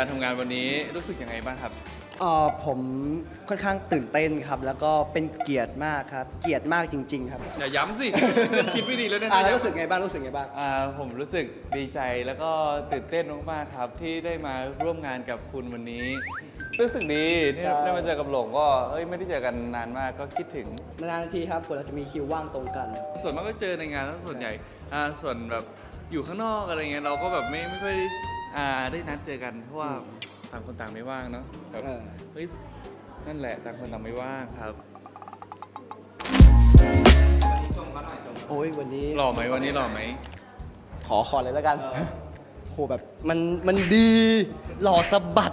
วันนี้รู้สึกยังไงบ้างครับ เอ่อผมค่อนข้างตื่นเต้นครับ แล้วก็เป็นเกียรติมากครับ เกียรติมากจริง ๆ ครับอย่าย้ำสิ คิดไม่ดีแล้วนะอ่าแล้วรู้สึกไงบ้างรู้สึกไงบ้าง อ่าผมรู้สึกดีใจแล้วก็ตื่นเต้นมากๆครับ ที่ได้มาร่วมงานกับคุณวันนี้ รู้สึกดีที่ใช่ได้มาเจอกับหลงก็เอ้ยไม่ได้เจอกันนานมากก็คิดถึง นานๆทีครับกว่าเราจะมีคิวว่างตรงกัน ส่วนมากก็เจอในงานแล้วส่วนใหญ่อ่าส่วนแบบอยู่ข้างนอกอะไรเงี้ยเราก็แบบไม่ไม่ค่อยได้ อ่าได้นัดเจอกันเพราะว่าต่างคนต่างไม่ว่างเนาะแบบเออ เฮ้ยนั่นแหละต่างคนต่างไม่ว่างครับ โอ้ยวันนี้หล่อไหมวันนี้หล่อไหม ขอขอเลยแล้วกันโหแบบมันมันดี หล่อสะบัด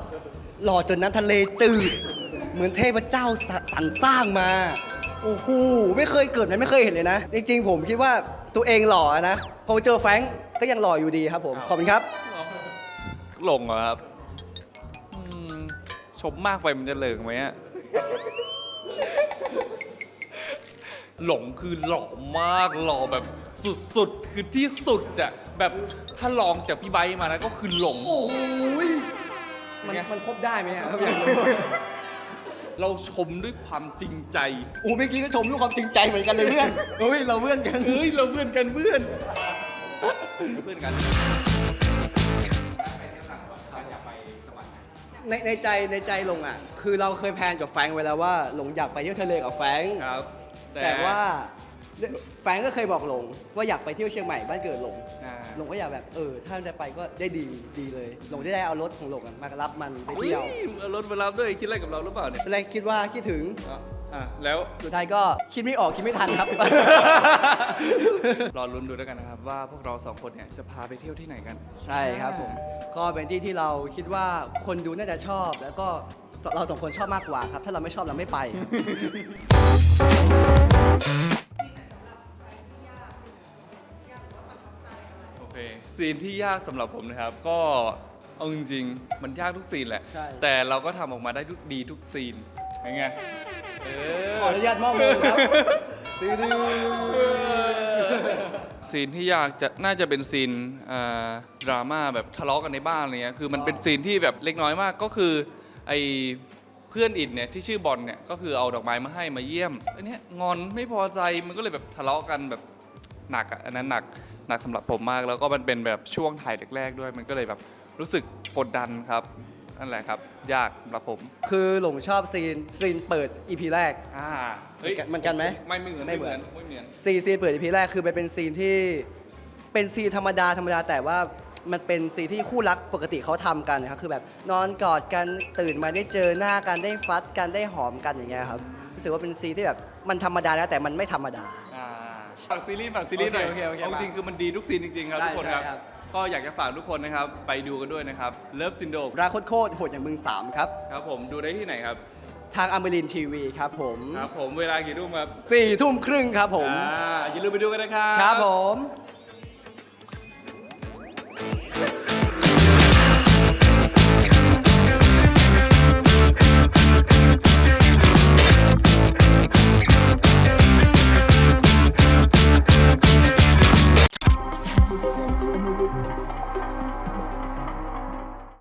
หล่อจนน้ำทะเลจืด เหมือนเทพเจ้าสสรรสร้างมา โอ้โหไม่เคยเกิดนะไม่เคยเห็นเลยนะ จริงๆ ผมคิดว่าตัวเองหล่อนะ พอเจอแฟรงก์ก็ยังหล่ออยู่ดีครับผม ขอบคุณครับห ลงเหรอครับอืมชมมากไปมันจะเหลิงไหมอะหลงคือหล่อมากหล่อแบบสุดๆ คือที่สุดอะแบบถ้าลองจากพี่ไบค์มานะก็คือหลง โอ้ยมันไง มันครบได้ไหมอะครับอยากรู้เราชมด้วยความจริงใจโอ้เมื่อกี้ก็ชมด้วยความจริงใจเหมือนกันเลยเพื่อนเฮ้ยเราเพื่อนกัน เฮ้ย เราเพื่อนกันเพื่อน เพื่อนกัน ในในใจในใจหลงอะ คือเราเคยแพลนกับแฟรงค์ไว้แล้วว่าหลงอยากไปเที่ยวทะเลกับแฟรงค์ครับ แต่ว่าแฟรงค์ก็เคยบอกหลงว่าอยากไปเที่ยวเชียงใหม่บ้านเกิดหลงอ่า หลงก็อยากแบบเออ ถ้าได้ไปก็ได้ดีดีเลยหลงจะได้เอารถของหลงอะมารับมันไปเที่ยวอุ๊เอารถมารับด้วยคิดอะไรกับเราหรือเปล่าเนี่ยตอนแรกคิดว่าคิดถึง อะ อะแล้วสุดท้ายก็คิดไม่ออกคิดไม่ทันครับ รอลุ้นดูแล้วกันนะครับ ว่าพวกเราสองคนเนี่ยจะพาไปเที่ยวที่ไหนกัน ใช่ครับผม ก็เป็นที่ที่เราคิดว่าคนดูน่าจะชอบ แล้วก็เราสองคนชอบมากกว่าครับ ถ้าเราไม่ชอบเราไม่ไป โอเค ซีนที่ยากสำหรับผมนะครับ ก็เอาจริงๆมันยากทุกซีนแหละ ใช่ แต่เราก็ทำออกมาได้ทุกดีทุกซีนยังไงเออ ขออนุญาตมอบมงครับซีนที่ยากจะน่าจะเป็นซีนเอ่อดราม่าแบบทะเลาะกันในบ้านอะไรเงี้ยคือมันเป็นซีนที่แบบเล็กน้อยมากก็คือไอเพื่อนอิดเนี่ยที่ชื่อบอลเนี่ยก็คือเอาดอกไม้มาให้มาเยี่ยมอันเนี้ยงอนไม่พอใจมันก็เลยแบบทะเลาะกันแบบหนักอะอันนั้นหนักหนักสำหรับผมมากแล้วก็มันเป็นแบบช่วงถ่ายแรกๆด้วย มันก็เลยแบบรู้สึกกดดันครับ นั่นแหละครับ ยากสำหรับผมคือหลงชอบซีนซีนเปิด EP แรก อ่าเหมือนกันไหมไม่ไม่เหมือนไม่ไม่เหเหมืมืออน นไม่เหมือน ซีนซีนเปิด EP แรกคือมันเป็นซีนที่เป็นซีนธรรมดาธรรมดาแต่ว่ามันเป็นซีนที่คู่รักปกติเขาทำกันนะครับคือแบบนอนกอดกันตื่นมาได้เจอหน้ากันได้ฟัดกันได้หอมกันอย่างเงี้ยครับรู้สึกว่าเป็นซีนที่แบบมันธรรมดาแล้วแต่มันไม่ธรรมดา อ่าฝากซีรีส์ฝากซีรีส์หน่อยโอเคโอเคโอเคเอาจริงคือมันดีทุกซีนจริงๆครับใช่ทุกคนครับ ใช่ครับ ก็อยากจะฝากทุกคนนะครับ ไปดูกันด้วยนะครับ Love Syndrome ราโคตรโคตรโหดอย่างมึงสามครับ ครับผมดูได้ที่ไหนครับ ทางอมรินทีวีครับผมครับผมเวลากี่ทุ่มครับสี่ทุ่มครึ่งครับผม อ่าอย่าลืมไปดูกันนะครับ ครับผม